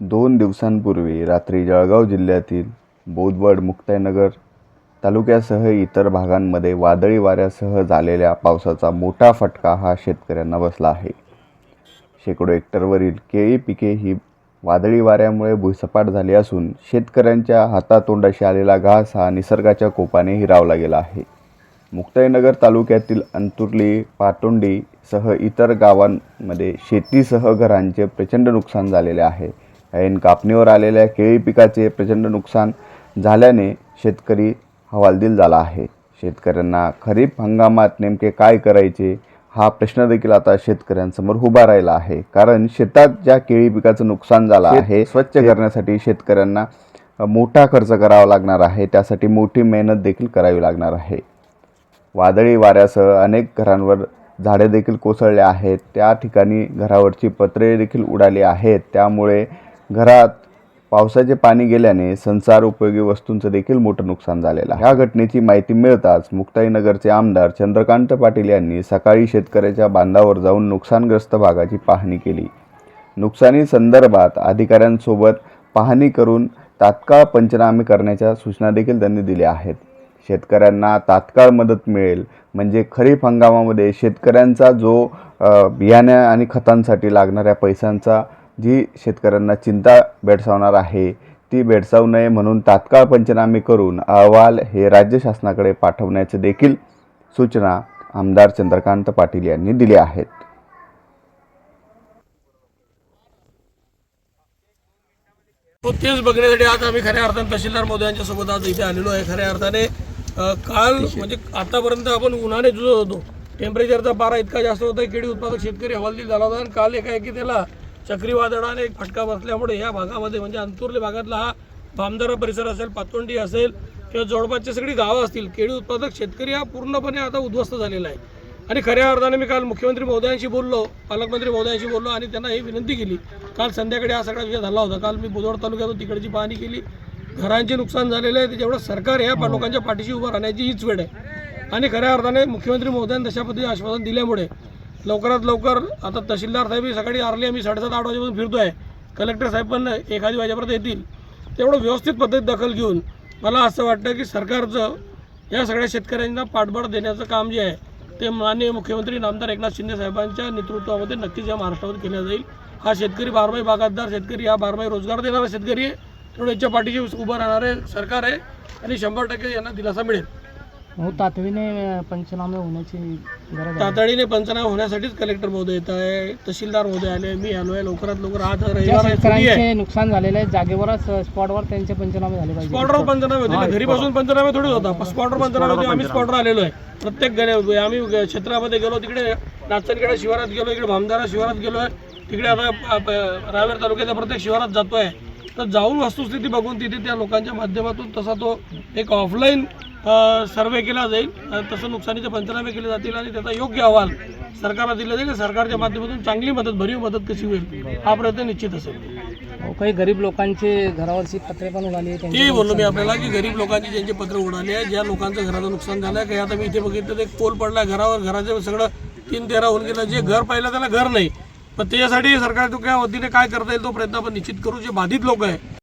दोन दिवसांपूर्वी रात्री जळगाव जिल्ह्यातील बोदवड मुक्ताईनगर तालुक्यासह इतर भागांमध्ये वादळी वाऱ्यासह झालेल्या पावसाचा मोठा फटका हा शेतकऱ्यांना बसला आहे. शेकडो हेक्टरवरील केळी पिके ही वादळी वाऱ्यामुळे भुईसपाट झाली असून शेतकऱ्यांच्या हातातोंडाशी आलेला घास हा निसर्गाच्या कोपाने हिरावला गेला आहे. मुक्ताईनगर तालुक्यातील अंतुर्ली पाटोंडी सह इतर गावांमध्ये शेतीसह घरांचे प्रचंड नुकसान झालेले आहे. ऐन कापणीवर आलेल्या केळी पिकाचे प्रचंड नुकसान झाल्याने शेतकरी हवालदिल झाला आहे. शेतकऱ्यांना खरीप हंगामात नेमके काय करायचे हा प्रश्न देखील आता शेतकऱ्यांसमोर उभा राहिला आहे. कारण शेतात ज्या केळी पिकाचं नुकसान झालं आहे स्वच्छ करण्यासाठी शेतकऱ्यांना मोठा खर्च करावा लागणार आहे. त्यासाठी मोठी मेहनत देखील करावी लागणार आहे. वादळी वाऱ्यासह अनेक घरांवर झाडे देखील कोसळले आहेत. त्या ठिकाणी घरावरची पत्रे देखील उडाली आहेत. त्यामुळे घरात पावसाचे पाणी गेल्याने संसार उपयोगी वस्तूंचं देखील मोठं नुकसान झालेलं आहे. ह्या घटनेची माहिती मिळताच मुक्ताईनगरचे आमदार चंद्रकांत पाटील यांनी सकाळी शेतकऱ्याच्या बांधावर जाऊन नुकसानग्रस्त भागाची पाहणी केली. नुकसानी संदर्भात अधिकाऱ्यांसोबत पाहणी करून तात्काळ पंचनामे करण्याच्या सूचना देखील त्यांनी दिल्या आहेत. शेतकऱ्यांना तात्काळ मदत मिळेल म्हणजे खरीप हंगामामध्ये शेतकऱ्यांचा जो बियाण्या आणि खतांसाठी लागणाऱ्या पैशांचा जी शेतकऱ्यांना चिंता भेडसावणार आहे ती भेडसावू नये म्हणून तात्काळ पंचनामे करून अहवाल हे राज्य शासनाकडे पाठवण्याचे देखील सूचना आमदार चंद्रकांत पाटील यांनी दिल्या आहेत. तो तेच बघण्यासाठी आज आम्ही खऱ्या अर्थाने तहसीलदार महोदयांच्या सोबत आज इथे आलेलो आहे. खऱ्या अर्थाने काल म्हणजे आतापर्यंत आपण उन्हाने जुजत होतो. टेम्परेचरचा पारा इतका जास्त होता केळी उत्पादक शेतकरी हवालदिल झाला होता आणि काल एक आहे की त्याला चक्रीवादळाने एक फटका बसल्यामुळे या भागामध्ये म्हणजे अंतुर्ले भागातला हा भामदरा परिसर असेल पातोंडी असेल किंवा जवळपासची सगळी गावं असतील केळी उत्पादक शेतकरी हा पूर्णपणे आता उद्ध्वस्त झालेला आहे. आणि खऱ्या अर्थाने मी काल मुख्यमंत्री महोदयांशी बोललो पालकमंत्री महोदयांशी बोललो आणि त्यांना ही विनंती केली. काल संध्याकाळी हा सगळा विषय झाला होता. काल मी बुधवड तालुक्यातून तिकडची पाहणी केली. घरांचे नुकसान झालेलं आहे त्याच्यामुळे सरकार ह्या लोकांच्या पाठीशी उभं राहण्याची हीच वेळ आहे. आणि खऱ्या अर्थाने मुख्यमंत्री महोदयांनी तशा पद्धतीने आश्वासन दिल्यामुळे लवकरात लवकर आता तहसीलदार साहेब ही सकाळी आरली आम्ही साडेसात आठ वाजेपासून आहे कलेक्टर साहेब पण एखादी वाजेपर्यंत येतील. तेवढं व्यवस्थित पद्धत दखल घेऊन मला असं वाटतं की सरकारचं या सगळ्या शेतकऱ्यांना पाठबळ देण्याचं काम जे आहे ते माननीय मुख्यमंत्री नामदार एकनाथ शिंदे साहेबांच्या नेतृत्वामध्ये नक्कीच या महाराष्ट्रामध्ये केलं जाईल. हा शेतकरी बारमाही बागायतदार शेतकरी हा बारमाही रोजगार देणारा शेतकरी आहे. त्यामुळे याच्या पाठीशी उभं राहणारे सरकार आहे आणि शंभर टक्के यांना दिलासा मिळेल. हो तातडीने पंचनामे होण्याची तातडीने पंचनामा होण्यासाठीच कलेक्टर महोदय येत आहे तहसीलदार महोदय आले मी आलो आहे लवकरात लवकर आज ज्या रविवार आहे सुट्टी आहे. शेतकऱ्यांचे नुकसान झालेले आहे जागेवरच स्पॉटवर त्यांचे पंचनामे झाले पाहिजे स्पॉटवर पंचनामे होते ना घरी बसून पंचनामे थोडी होता स्पॉटवर पंचनामे होते आम्ही स्पॉटवर आलेलो आहे. प्रत्येक गणे आम्ही ग- क्षेत्रामध्ये गेलो तिकडे नाचनखेडा शिवारात गेलो इकडे भामदारा शिवारात गेलो आहे. तिकडे आता रावेर तालुक्याच्या प्रत्येक शिवारात जातोय. तर जाऊन वस्तुस्थिती बघून तिथे त्या लोकांच्या माध्यमातून तसा तो एक ऑफलाईन सर्वे केला जाईल. तसं नुकसानीचे पंचनामे केले जातील आणि त्याचा योग्य अहवाल सरकारला दिला जाईल. सरकारच्या माध्यमातून चांगली मदत भरीव मदत कशी होईल हा प्रयत्न निश्चित असेल. हो, काही गरीब लोकांचे घरावरची पत्रे पण उडाली आहे ते बोललो मी आपल्याला की गरीब लोकांची ज्यांचे पत्र उडाले आहे ज्या लोकांचं घराचं नुकसान झालं काही आता मी इथे बघितलं ते पोल पडला घरावर घराचं सगळं तीन तेरा होऊन गेलं. जे घर पाहिलं त्याला घर नाही. पण त्याच्यासाठी सरकार त्या वतीने काय करता येईल तो प्रयत्न आपण निश्चित करू. जे बाधित लोक आहे